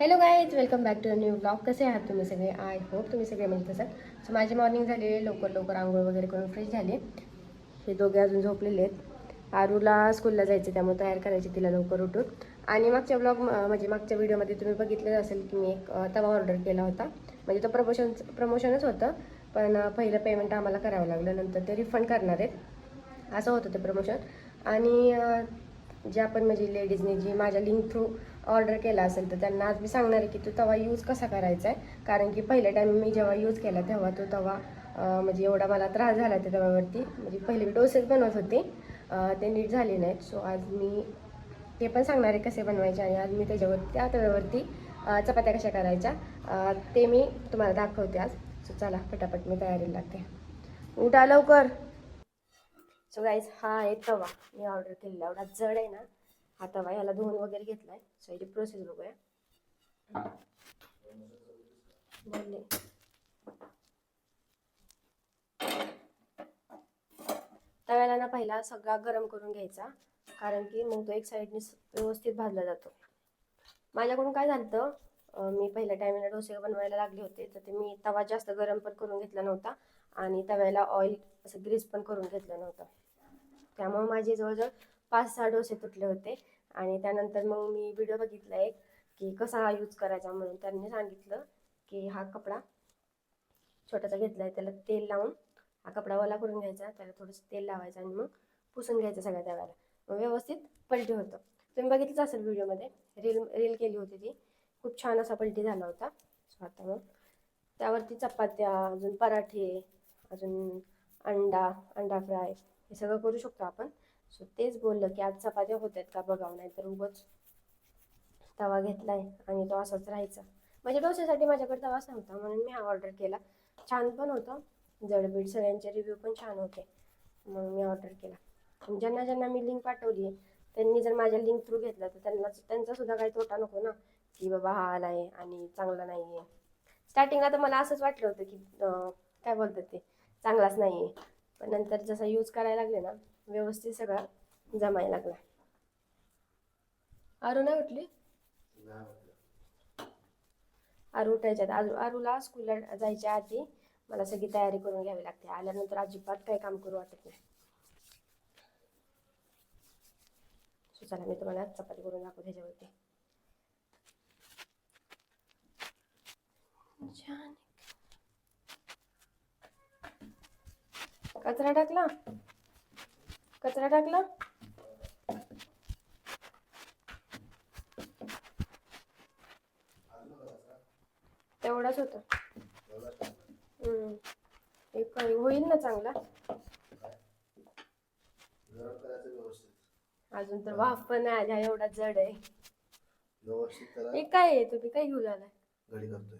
Hello guys welcome back to new blog कसे आहात तुम्ही सगळे? आय होप तुम्ही सगळे म्हणजे तसं सो माझी मॉर्निंग झालेली लवकर लवकर आंघोळ वगैरे करून फ्रेश झाले. हे दोघे अजून झोपलेले आहेत. आरूला स्कूलला जायचं त्यामुळे तयार करायची तिला लवकर उठून. आणि मागच्या ब्लॉग म्हणजे मागच्या व्हिडिओमध्ये तुम्ही बघितलं असेल की मी एक तवा ऑर्डर केला होता. म्हणजे तो प्रमोशन प्रमोशनच होतं पण पहिलं पेमेंट आम्हाला करावं लागलं. नंतर ते रिफंड करणार आहेत. असं होतं ते प्रमोशन आणि जे आपण म्हणजे लेडीजने जी माझ्या लिंक थ्रू ऑर्डर केला असेल तर त्यांना आज मी सांगणार आहे की तो तवा यूज कसा करायचा आहे. कारण की पहिल्या टाईम मी जेव्हा यूज केला तेव्हा तो तवा म्हणजे एवढा मला त्रास झाला त्या तव्यावरती. म्हणजे पहिले मी डोसेस बनवत होते. ते नीट झाले नाहीत. सो आज मी ते पण सांगणार आहे कसे बनवायचे आणि आज मी त्याच्यावरती त्या तव्यावरती चपात्या कशा करायच्या ते मी तुम्हाला दाखवते आज. सो चला पटापट मी तयारीला लागते. उठा लवकर. सो गाईज हा आहे तवा. मी ऑर्डर केलेला. एवढा जड आहे ना. हा तवा याला धुवून वगैरे घेतलाय. सो याची प्रोसेस बघूया. बोलले. तव्याला ना पहिला सगळा गरम करून घ्यायचा कारण की मग तो एक साईडने व्यवस्थित भाजला जातो. माझ्याकडून काय झालं मी पहिल्या टायमिंगला डोसे बनवायला लागले होते तर ते मी तवा जास्त गरम पण करून घेतला नव्हता आणि तव्याला ऑइल असं ग्रीस पण करून घेतलं नव्हतं. त्यामुळे माझे जवळजवळ पाच सहा डोसे तुटले होते. आणि त्यानंतर मग मी व्हिडिओ बघितला एक की कसा हा यूज करायचा म्हणून. त्यांनी सांगितलं की हा कपडा छोटासा घेतला आहे त्याला तेल लावून हा कपडा ओला करून घ्यायचा त्याला थोडंसं तेल लावायचं आणि मग पुसून घ्यायचं सगळ्या त्यावेळेला. मग व्यवस्थित पलटी होतं. तुम्ही बघितलंच असेल व्हिडिओमध्ये रील रील केली होती ती. खूप छान असा पलटी झाला होता. आता मग त्यावरती चपात्या अजून पराठे अजून अंडा अंडा फ्राय हे सगळं करू शकतो आपण. सो तेच बोललं की आज चपात्या होत आहेत का बघावं नाही तर उगच तवा घेतलाय आणि तो असाच राहायचा. म्हणजे डोसेसाठी माझ्याकडे तवाच नव्हता म्हणून मी हा ऑर्डर केला. छान पण होतं. जडबीड सगळ्यांचे रिव्ह्यू पण छान होते. म्हणून मी ऑर्डर केला. ज्यांना ज्यांना मी लिंक पाठवली आहे त्यांनी जर माझ्या लिंक थ्रू घेतला तर त्यांना त्यांचा सुद्धा काही तोटा नको ना की बाबा हा आला आहे आणि चांगला नाही आहे स्टार्टिंगला तर मला असंच वाटलं होतं की काय बोलतात ते चांगलाच नाही आहे पण नंतर जसा यूज करायला लागले ना व्यवस्थित सगळा जमायला लागला. आरू नाही उठली? आरू उठायच्या आरू आरूला स्कूलला जायच्या आधी मला सगळी तयारी करून घ्यावी लागते. आल्यानंतर अजिबात काही काम करू वाटत नाही. सो चला मी तुम्हाला चपाती करून दाखवू त्याच्यावरती. छान. कचरा टाकला? कचरा टाकला. तेवढाच होता. एक होईल ना चांगला. अजून तर वाफ पण नाही आल्या एवढा जड आहे. हे काय आहे? तुम्ही काय घेऊन आलाय? घडी करतोय.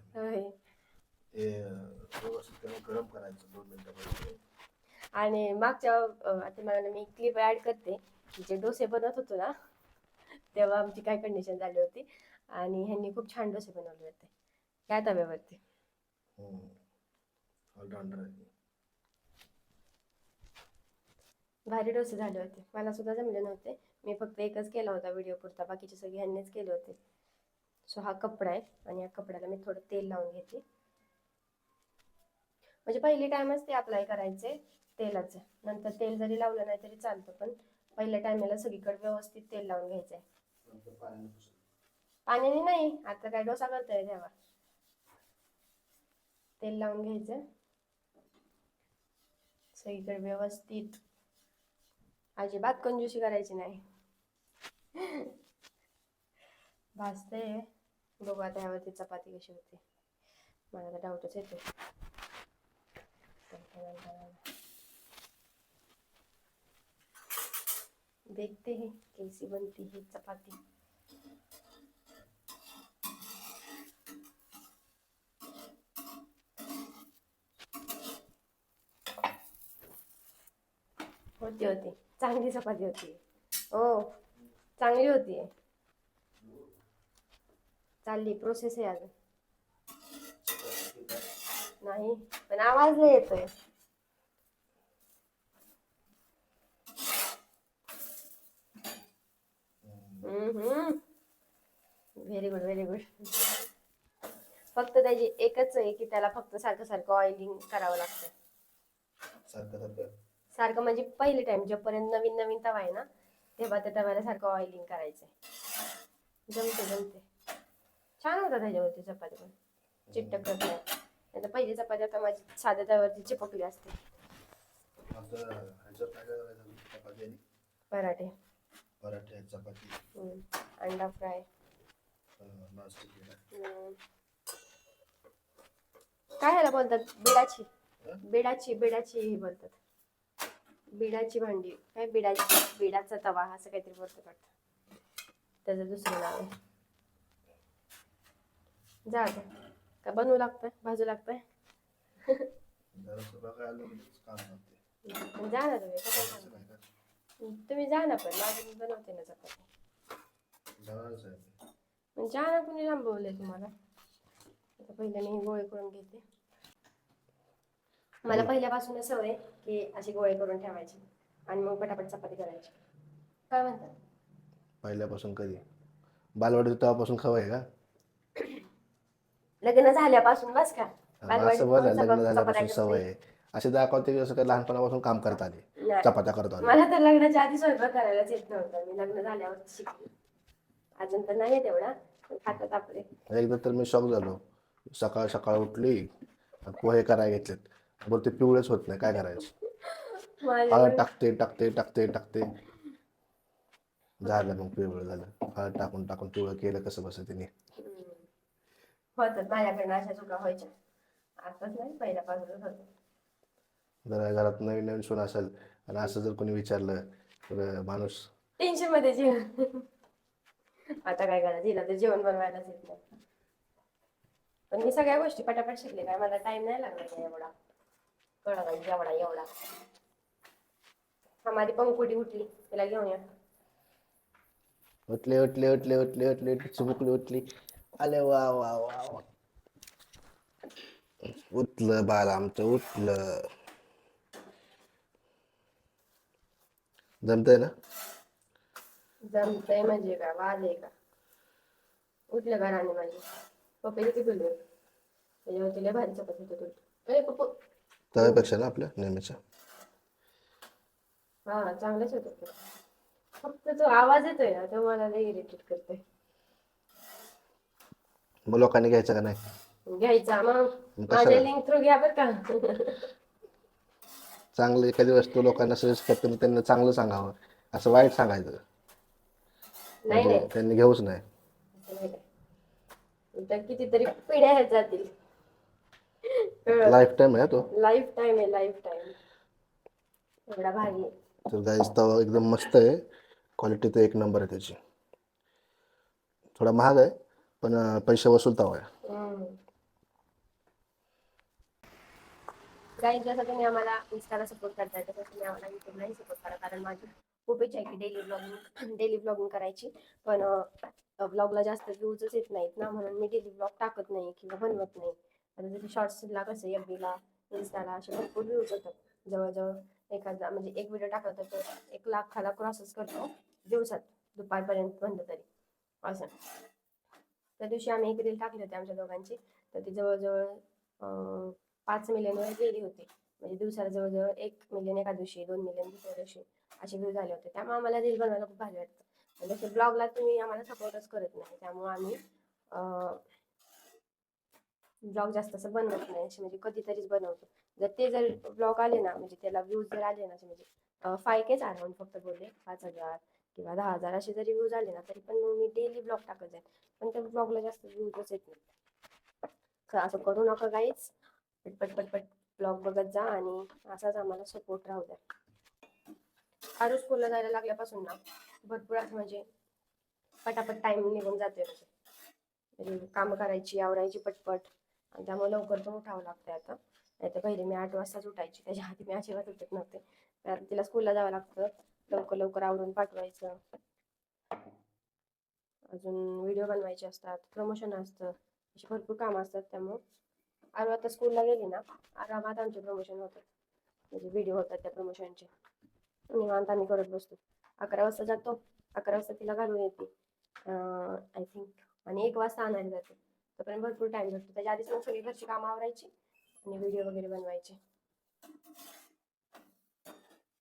व्यवस्थित त्याला गरम करायचं दोन आणि मागच्या आता मला मी क्लिप ऍड करते. जे डोसे बनवत होतो ना तेव्हा आमची काय कंडिशन झाली होती. आणि ह्यांनी खूप छान डोसे बनवले होते. त्या तव्यावरती? आहे भारी डोसे झाले होते. मला सुद्धा जमले नव्हते. मी फक्त एकच केला होता व्हिडिओ पुरता. बाकीचे सगळे ह्यांनीच केले होते. सो हा कपडा आहे आणि या कपड्याला मी थोडं तेल लावून घेते. म्हणजे पहिली टाइमच ते अप्लाय करायचे. तेलाचं नंतर तेल जरी लावलं नाही तरी चालतं पण पहिल्या टायमाला सगळीकडे व्यवस्थित तेल लावून घ्यायचं आहे पाण्याने नाही आता काय डोसा करतोय तेव्हा तेल लावून घ्यायचं. सगळीकडे व्यवस्थित. अजिबात कंजूसी करायची नाही. भाजते बघू आता चपाती कशी होते. मला तर डाऊटच येतो देखते हैं कैसी बनती है चपाती। होती होती। चांगली चपाती होती हो। चांगली होती चालली प्रोसेस आहे अजून। नाही पण आवाज नाही येतोय हम्म व्हेरी गुड व्हेरी गुड फक्त त्याची एकच आहे की त्याला फक्त सारखं सारखं ऑइलिंग करावं लागतं. सारखं सारखं. सारखं म्हणजे पहिले टाइम जेव्हापर्यंत नवीन नवीन तवा आहे ना तेव्हा त्या तव्याला सारखं ऑइलिंग करायचंय. जमते जमते. छान होता त्याच्यावरती चपाती पण. नाही तर पहिली चपाती आता माझी साध्या तव्यावरती चिपकली असते. आता ह्याच्यात काय काय करायचं? चपाती आणि पराठे. पराठे चपाती. हम्म. अंडा फ्राय. हम्म. काय ह्याला बोलतात? बिडाची. हं? बिडाची बिडाची हे बोलतात. बिडाची भांडी. काय बिडाची? बिडाचा तवा असं काहीतरी बोलतात वाटतं. त्याचं दुसरं नाव आहे. जा आता. का बनवू लागतंय? भाजू लागतंय? जरा सगळं काय आलं म्हणजे काम करते जा ना तुम्ही. कसं का तुम्ही जा ना पण. माझी मी बनवते ना चपाती. जाणारच आहे. पण जा ना कुणी थांबवलंय तुम्हाला. आता पहिले मी गोळे करून घेते. मला पहिल्यापासूनच सवय आहे की अशी गोळे करून ठेवायची आणि मग पटापट चपाती करायची. काय म्हणतात? पहिल्यापासून कधी? बालवाडी तेव्हापासून खवं आहे का? लग्न झाल्यापासून बस का? असं बरं लग्न झाल्यापासून चपात्या सवय आहे. असे दाखवते की असं काही लहानपणापासून काम करत आले नाही. चपात्या करत आले मला तर लग्नाच्या आधी स्वयंपाक करायलाच येत नव्हतं. मी लग्न झाल्यावर शिकली. अजून तर नाही तेवढा खातात आपले. एकदा तर मी शॉक झालो. सकाळ सकाळ उठली पोहे करायला घेतलेत. बोलते पिवळेच होत नाही काय करायचं? हळद टाकते टाकते टाकते टाकते. झालं मग पिवळं झालं. हळद टाकून टाकून पिवळं केलं कसं बसं तिने हम्म. होतात माझ्याकडनं अशा चुका व्हायच्या. आताच नाही पहिल्यापासूनच होत. जर घरात नवीन नवीन सून असेल आणि असं जर कोणी विचारलं तर माणूस टेन्शनमध्ये जेवण आता काय करायचं? हिला तर जेवण बनवायलाच येत नाही. पण मी सगळ्या गोष्टी पटापट शिकले काय मला टाइम नाही लागला काय एवढा. कळला एवढा एवढा. हा माझी पंकुटी उठली. तिला घेऊन या. उठले उठले उठले उठले उठले उठले उठली. आले वा वा वा वा. उठलं बाळ आमचं उठलं. जमतंय ना? जमतंय म्हणजे का? वाज आहे का? उठलं का राणी माझी? पप्पे किती पिल्लू त्याच्यावर तिला भारी चपाती होत ए पप्पू. तव्यापेक्षा ना आपल्या नेहमीच्या? हा चांगलंच होतं ते. फक्त तो आवाज येतोय ना तो मला लई इरिटेट करतोय. मग लोकांनी घ्यायचं का नाही? घ्यायचा मग. माझ्या लिंक थ्रू घ्या बरं का. चांगलं एखादी वस्तू लोकांना सजेस्ट करते मग त्यांना चांगलं सांगावं. असं वाईट सांगायचं. नाही म्हणजे नाही. त्यांनी घेऊच नाही. असं नाही. काय. तर कितीतरी पिढ्या ह्यात जातील. लाईफ टाईम आहे तो. लाईफ टाइम आहे लाईफ टाइम एवढा भारी आहे. तर गाईस तवा एकदम मस्त आहे. क्वालिटी तर एक नंबर आहे त्याची. थोडा महाग आहे पण अं, पैसे वसूल तवा आहे. Guys, जसं तुम्ही आम्हाला इंस्टाला सपोर्ट करताय तसं तुम्ही आम्हाला युट्यूबलाही सपोर्ट करा कारण माझी खूप इच्छा आहे की डेली ब्लॉगिंग डेली ब्लॉगिंग करायची. पण ब्लॉगला जास्त व्ह्यूजच येत नाहीत ना म्हणून मी डेली ब्लॉग टाकत नाही किंवा बनवत नाही. आता जसं शॉर्ट्सला कसं एफ बीला इन्स्टाला असे भरपूर व्ह्यूज होतात जवळजवळ एखादा म्हणजे एक व्हिडिओ टाकत तर एक लाखाला क्रॉसेस करतो दिवसात दुपारपर्यंत म्हणलं तरी. असं. त्या दिवशी आम्ही एक रील टाकली होती आमच्या दोघांची. तर ती जवळजवळ पाच मिलियनवर गेली होती. म्हणजे दिवसाला जवळजवळ एक मिलियन एका दिवशी दोन मिलियन दुसऱ्या दिवशी. असे व्ह्यू झाले होते. त्यामुळे आम्हाला रील बनवायला खूप भारी वाटतं. म्हणजे ब्लॉगला तुम्ही आम्हाला सपोर्टच करत नाही. त्यामुळे आम्ही ब्लॉग जास्त असं बनवत नाही. असे म्हणजे कधीतरीच बनवतो. जर ते जर ब्लॉग आले ना म्हणजे त्याला व्ह्यूज जर आले ना असे म्हणजे फाय केच अराउंड फक्त बोलले. पाच हजार किंवा दहा हजार असे जरी व्ह्यूज आले ना तरी पण मी डेली ब्लॉग टाकत जाईल पण त्या ब्लॉगला जास्त व्ह्यूजच येत नाही. तर असं करू नका काहीच पटपट पटपट ब्लॉग बघत जा आणि असाच आम्हाला सपोर्ट राहू द्या. आरू स्कूलला जायला लागल्यापासून ना भरपूर असं म्हणजे पटापट टाइम निघून जाते म्हणजे. म्हणजे. कामं करायची आवरायची पटपट. आणि त्यामुळे लवकर पण उठावं लागतंय आता. नाही तर पहिले मी आठ वाजताच उठायची. त्याच्या आधी मी अजिबात उठत नव्हते. तर तिला स्कूलला जावं लागतं. लवकर लवकर आवरून पाठवायचं. अजून व्हिडिओ बनवायचे असतात. प्रमोशन असतं. अशी भरपूर कामं असतात त्यामुळं. आरू आता स्कूलला गेली ना आरामात आमचे प्रमोशन होतात. म्हणजे व्हिडिओ होतात त्या प्रमोशनचे निवांत आम्ही करत बसतो. अकरा वाजता जातो. अकरा वाजता तिला घालून येते. आय थिंक आणि एक वाजता आणायला जाते. तोपर्यंत भरपूर टाइम भेटतो त्याच्या आधीच मग सगळी घरची कामं आवरायची आणि व्हिडिओ वगैरे बनवायचे.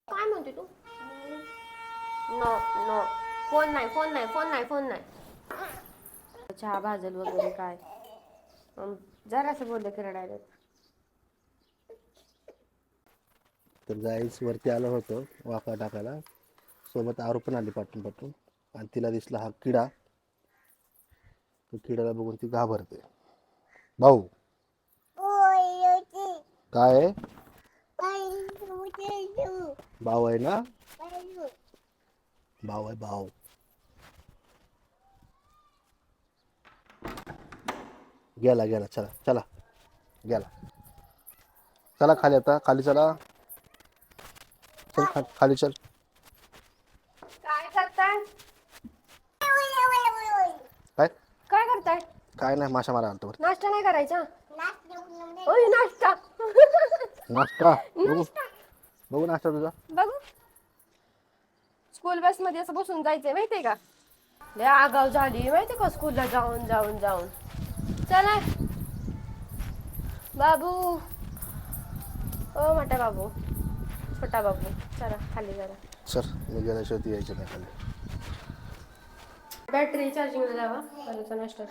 काय म्हणते तू? नो नो फोन नाही फोन नाही फोन नाही फोन नाही. चहा भाजल वगैरे काय? अं, जरासं बोललं की रडायला तर जायच वरती आलो होतो वाफा टाकायला. सोबत आरू पण आली पाठून पाठून आणि तिला दिसला हा किडा. तो किड्याला बघून ती घाबरते. भाऊ. काय? भाऊ आहे ना? भाऊ आहे भाऊ. गेला गेला चला चला. गेला. चला खाली आता खाली चला. चल खा- खाली चल. काय करताय? काय? काय करताय? काय नाही माशा मारा आणतो नाश्ता नाही करायचा? ओय नाश्ता. नाश्ता? बघू. बघू नाश्ता तुझा. बघू. स्कूल बसमध्ये असं बसून जायचंय माहितीये का? लय आगाव झाली माहितीये का स्कूलला जाऊन जाऊन जाऊन. चला. बाबू. ओ मोठा बाबू. छोटा बाबू. चला खाली जरा. सर मी यायची नाही खाली. बॅटरी चार्जिंगला लावा परत करू.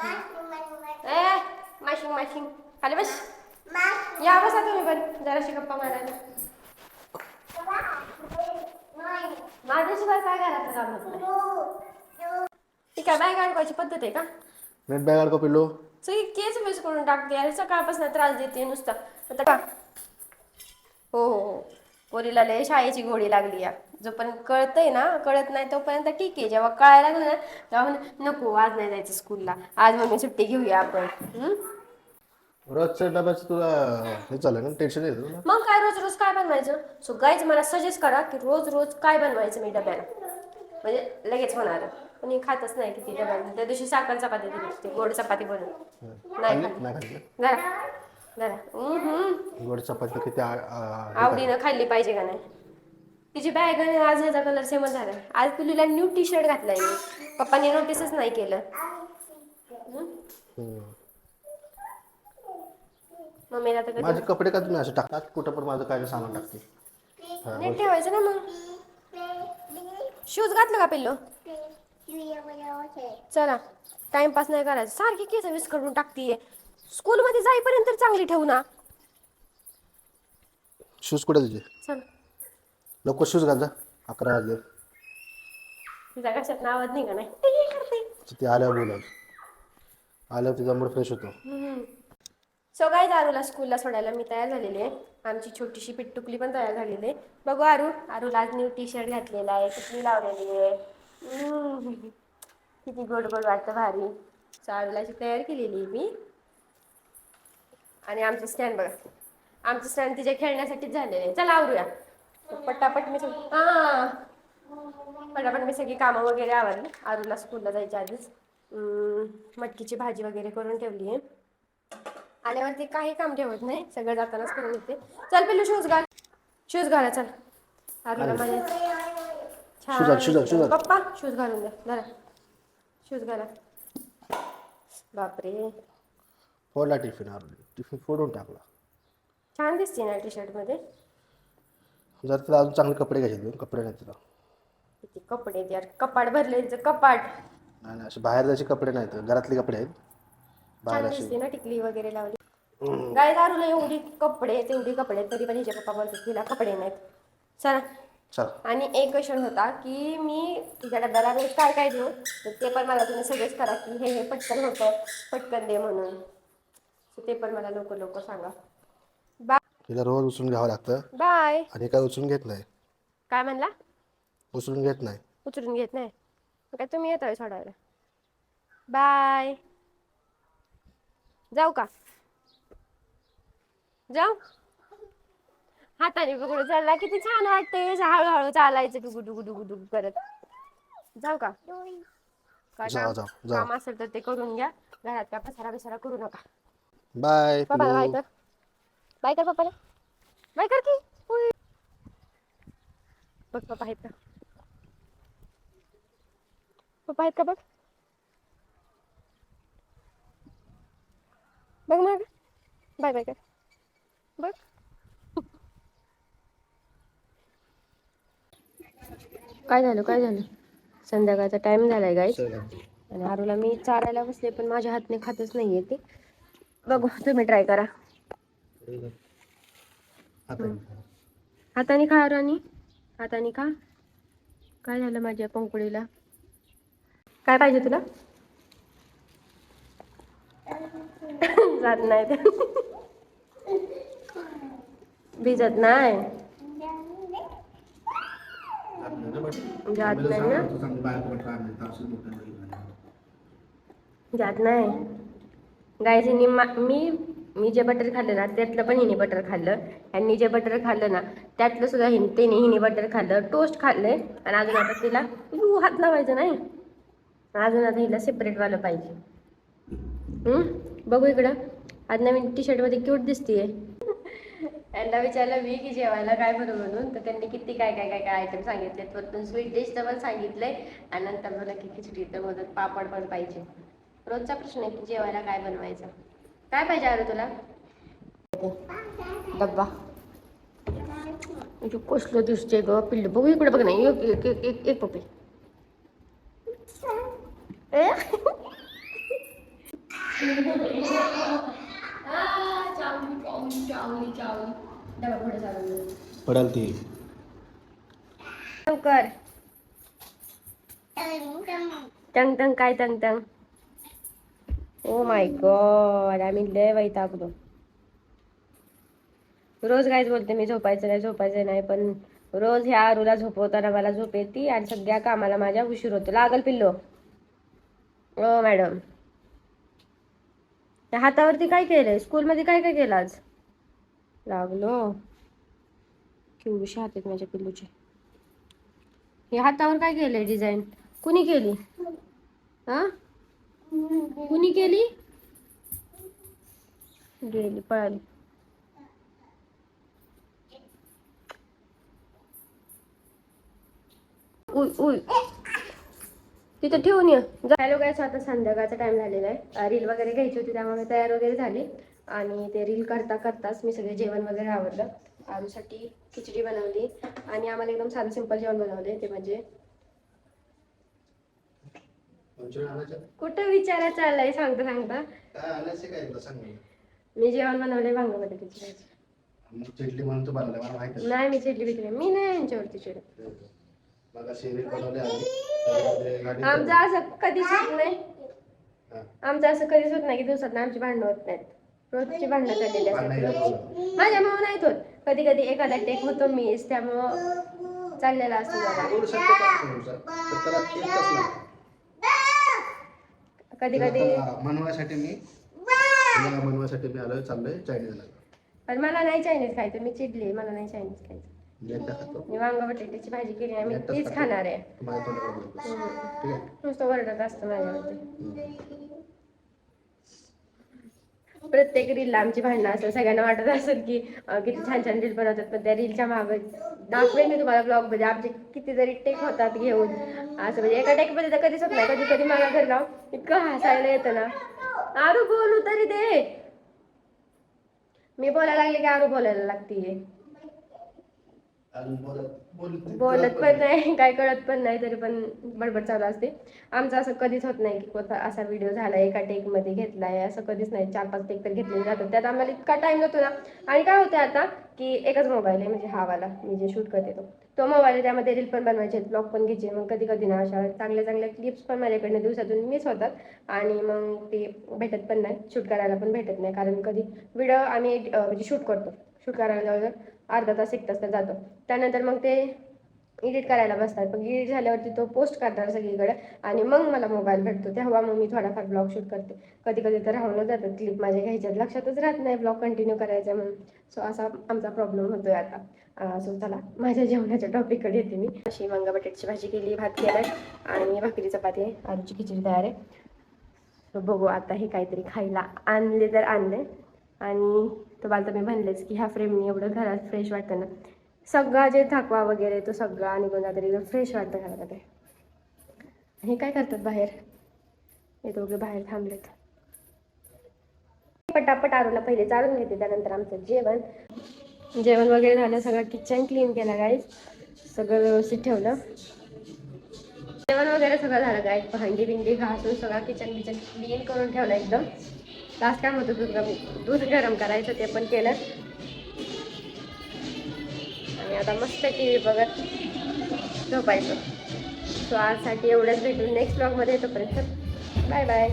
ए माशिंग माशिंग खाली बस. या बसा तुम्ही पण. जराशी गप्पा मारायला. माझ्याशिवाय काय घराचं काम? होत नाही ती काय बॅग अडकवायची पद्धत आहे का? नेट बॅग अडको पिल्लू. सगळी केस मिस करून टाकते. अरे सकाळपासून त्रास देते नुसता. आता का हो हो हो. पोरीला लय शाळेची गोडी लागली या. जोपर्यंत कळतंय ना कळत नाही तोपर्यंत ठीक आहे. जेव्हा कळायला लागलं ना तेव्हा म्हणे, नको आज नाही जायचं स्कूलला आज मम्मी सुट्टी घेऊया आपण. हम्म? रोजच्या डब्याचं तुला हे चाललं ना टेन्शन येतं तुला? मग काय रोज रोज काय बनवायचं? सो गाईज मला सजेस्ट करा की रोज रोज काय बनवायचं मी डब्याला? म्हणजे लगेच होणार. कोणी खातच नाही किती डब्याला. त्या दिवशी साखर चपाती दिली. होती गोड चपाती बनवून. नाही खाल्ली? खाल्ली. नाही खाल्ली? जरा हम्म गोड चपाती किती आ- आ- आवडीनं खाल्ली पाहिजे का नाही? तिची बॅग आणि आज ह्याचा कलर सेमच झाला. आज पिलूला न्यू टी शर्ट घातलाय मी. पप्पांनी नोटीसच नाही केलं. हम्म? हम्म. मम्मीला तर कधी माझे कपडे का तुम्ही असे टाकतात? कुठं पण माझं काय सामान टाकते. नीट ठेवायचं ना मग. शूज घातलं का पिल्लो? चला. टाइमपास नाही करायचं. सारखी केस विस करून टाकतीये. स्कूलमध्ये जाईपर्यंत तर चांगली ठेवू ना. शूज कुठे तुझे? चल. लवकर शूज घाल जा. अकरा वाजले. तिचा कशात नावात नाही का नाही? टी करते ती आल्यावर बोलाल आल्यावर तिचा मूड फ्रेश होतो. सो काय आरूला स्कूलला सोडायला मी तयार झालेली आहे. आमची छोटीशी पिट्टुकली पण तयार झालेली आहे. बघू आरू. आरूला आज न्यू टी शर्ट घातलेला आहे. टिकली लावलेली आहे. हम्म. किती गोड गोड वाटतं भारी. सो आरूला अशी तयार केलेली आहे मी. आणि आमचं स्टँड बघा. आमचं स्टँड तिच्या खेळण्यासाठीच झालेलं आहे. चला आवरूया. पटापट मी सग- हां. पटापट मी सगळी कामं वगैरे आवरली. आरूला स्कूलला जायच्या आधीच. मटकीची भाजी वगैरे करून ठेवली आहे. आल्यावरती काही काम ठेवत नाही. सगळं जातानाच करून येते चल पिल्लू शूज घाल. शूज घाला चल. आरूला माझ्या घाल. पप्पा शूज घालून द्या जरा शूज घाला. बापरे. फोडला टिफिन टिफिन फोडून टाकला. छान दिसते ना टी शर्टमध्ये? जर तिला अजून चांगले कपडे घ्यायचे दोन कपडे नाही तिला. किती कपडे आहेत यार. कपाट भरले हिचं कपाट. नाही नाही असे बाहेर जायचे कपडे नाहीत घरातले कपडे आहेत. बाहेर छान असे. दिसते ना टिकली वगैरे लावली. गाय दारूला एवढी कपडे तेवढी कपडे तरी पण हिचे पप्पा बोलतात तिला कपडे नाहीत. चला. चला. आणि एक क्वेश्चन होता की मी तुझ्या डब्याला रोज काय काय देऊ? तर ते पण मला तुम्ही सजेस्ट करा की हे हे पटकन होतं पटकन दे म्हणून. ते पण मला लवकर लवकर सांगा. बाय तिला रोज उचलून घ्यावं लागतं. बाय आणि काय उचलून घेत नाही. काय म्हणला? उचलून घेत नाही. उचलून घेत नाही. मग काय तुम्ही येतोय सोडायला. बाय जाऊ का? जाऊ? हाताने पकडून चालला किती छान वाटते हळूहळू चालायचं डुगू डुगू डुगू डुगू करत. जाऊ का? काय जाऊ, काम? जाऊ, जाऊ. काम असेल तर ते करून घ्या. घरात काय पसारा बिसारा करू नका. बाय पप्पाला बाय कर बाय कर पप्पाला बाय कर की उई. बघ पप्पा आहेत का पप्पा आहेत का बघ बघ मग बाय बाय कर बघ काय झालं काय झालं? संध्याकाळचा टाइम झालाय गाईस आणि आरूला मी चारायला बसले पण माझ्या हातने खातच नाहीये ते. बघू तुम्ही ट्राय करा. हाताने खा. राणी. हाताने खा. काय झालं माझ्या पंकुडीला काय पाहिजे तुला? जात नाही ते. भिजत नाही. जात नाही ना. जात नाही. गायचे मी मी जे बटर खाल्लं ना त्यातलं पण हिने बटर खाल्लं. ह्यांनी जे बटर खाल्लं ना त्यातलं सुद्धा हिने त्याने हिने बटर खाल्लं. टोस्ट खाल्लंय. आणि अजून आता तिला यू, हात लावायचं नाही. अजून आता हिला सेपरेटवालं पाहिजे. बघू इकडं. आज नवीन टी शर्टमध्ये क्यूट दिसतीये. त्यांना विचारलं मी की जेवायला काय बरं म्हणून. तर त्यांनी किती काय काय काय काय आयटम सांगितले वरतून स्वीट तर पण सांगितले आणि नंतर मला की खिचडी तर मदत पापड पण पाहिजे. रोजचा प्रश्न आहे की जेवायला काय बनवायचं? काय पाहिजे अरे तुला? डब्बा. म्हणजे कसलं दिसते ग? पिल्लू. बघू इकडे बघ नाही एक एक एक एक एक पप्पी. पडाल ती लवकर. टंग टंग काय टंग टंग? ओ माय गॉड आम्ही लय वैतागलो. रोज काहीच बोलते मी झोपायचं नाही झोपायचं नाही पण रोज ह्या आरूला झोपवताना मला झोप येते आणि सगळ्या कामाला माझ्या उशीर होतो. लागल पिल्लो. ओ मॅडम. हातावरती काय केलंय? स्कूलमध्ये काय काय केलं आज? लागलो. केवढीशी हात आहेत माझ्या पिल्लूचे. हे हातावर काय केलंय डिझाईन? कुणी केली? हा? कुणी केली? गेली पळाली. उय उय. तिथं ठेवून ये. हॅलो काय आता संध्याकाळचा टाइम झालेला आहे. रील वगैरे घ्यायची होती त्यामुळे तयार वगैरे झाली. आणि ते रील करता करताच मी सगळे जेवण वगैरे आवडलं आरूसाठी खिचडी बनवली. आणि आम्हाला एकदम साधं सिंपल जेवण बनवले ते म्हणजे कुठं विचारा चाललाय सांगता सांगता. काय आणायचं काय तुला सांग मला. मी जेवण बनवले वांग बटाट्याची भाजी मग चिडली म्हणून तू बनवलं मला माहिती आहे. नाही मी चिडली बिडली मी नाही यांच्यावरती चिडत. मग बनवली गाडी आमचं असं कधीच होत नाही. हा. आमचं असं कधीच होत नाही की दिवसात आमची भांडणं होत नाहीत. रोजची भांडणं चाललेली भांडणं असतात. माझ्या मग नाहीत होत. कधी कधी एखादा टेक होतो मीच त्यामुळं चाललेला असतो. जरा एवढं सत्य का असतं तुमचं? सत्याला एक तास लागतो. कधी कधी मनवासाठी मी मनवासाठी मी आलोय चाललोय चायनीजला पण मला नाही चायनीज खायचं मी चिडली मला नाही चायनीज खायचं खातो मी वांग बटाट्याची भाजी केली आहे मी तीच. खाणार आहे माझ्या तोंडावर बोलतोस. हम्म. ठीक आहे नुसतं ओरडत असतं माझ्यावरती हम्म. प्रत्येक रीलला आमची भांडणं असतात. सगळ्यांना वाटत असेल की किती छान छान रील बनवतात. पण त्या रीलच्या मागे दाखवेन मी तुम्हाला ब्लॉगमध्ये. आमचे किती जरी टेक होतात घेऊन असं म्हणजे एका टेकमध्ये तर कधीच होत नाही. कधी कधी मला घर लाव इतकं हसायला येतं ना. आरू बोलू तरी दे. मी बोलायला लागले की आरू बोलायला लागतीये. बोलत पण नाही. काय कळत पण नाही तरी पण बडबड चालू असते. आमचं असं कधीच होत नाही की कोणता असा व्हिडिओ झाला एका टेकमध्ये घेतलाय असं कधीच नाही. चार पाच टेक तर घेतले जातात त्यात आम्हाला इतका टाइम जातो ना. आणि काय होतं आता की एकच मोबाईल आहे म्हणजे हा वाला मी जे शूट करते तो. तो मोबाईल आहे त्यामध्ये रील पण बनवायचे ब्लॉग पण घ्यायचे मग कधी कधी ना अशा चांगल्या चांगल्या क्लिप्स पण माझ्याकडनं दिवसातून मिस होतात. आणि मग ते भेटत पण नाही. शूट करायला पण भेटत नाही. कारण कधी व्हिडिओ आम्ही म्हणजे शूट करतो. शूट करायला अर्धा तास एक तास तर जातो. त्यानंतर मग ते एडिट करायला बसतात. मग एडिट झाल्यावरती तो पोस्ट करतात सगळीकडे आणि मग मला मोबाईल भेटतो. तेव्हा मग मी थोडाफार ब्लॉग शूट करते. कधी कधी तर राहून जातात. क्लिप माझ्या घ्यायच्यात लक्षातच राहत नाही ब्लॉग कंटिन्यू करायचा म्हणून. सो असा आमचा प्रॉब्लेम होतोय आता. सो चला. माझ्या जेवणाच्या टॉपिककडे येते मी. अशी वांगा बटाट्याची भाजी केली भात केला आणि भाकरी चपाती आहे. आलूची खिचडी तयार आहे. सो बघू आता हे काहीतरी खायला आणले तर आणले. आणि तुम्हाला तर मी म्हणलेच की ह्या फ्रेमनी एवढं घरात फ्रेश वाटतं ना. सगळा जे थकवा वगैरे तो सगळा निघून जातो एकदम फ्रेश वाटतं घरामध्ये. हे काय करतात बाहेर? हे दोघे बाहेर थांबलेत. पटापट आरूला पहिले चालून घेते त्यानंतर आमचं जेवण. जेवण वगैरे झालं सगळं किचन क्लीन केलं गाईज सगळं व्यवस्थित ठेवलं. जेवण वगैरे सगळं झालं गाईज भांडी बिंडी घासून सगळं किचन बिचन क्लीन करून ठेवलं एकदम. तास काय होतं दूध गरम दूध गरम करायचं ते पण केलं. आणि आता मस्त टी व्ही बघत झोपायचं. सो आजसाठी एवढंच भेटून नेक्स्ट ब्लॉगमध्ये तोपर्यंत बाय बाय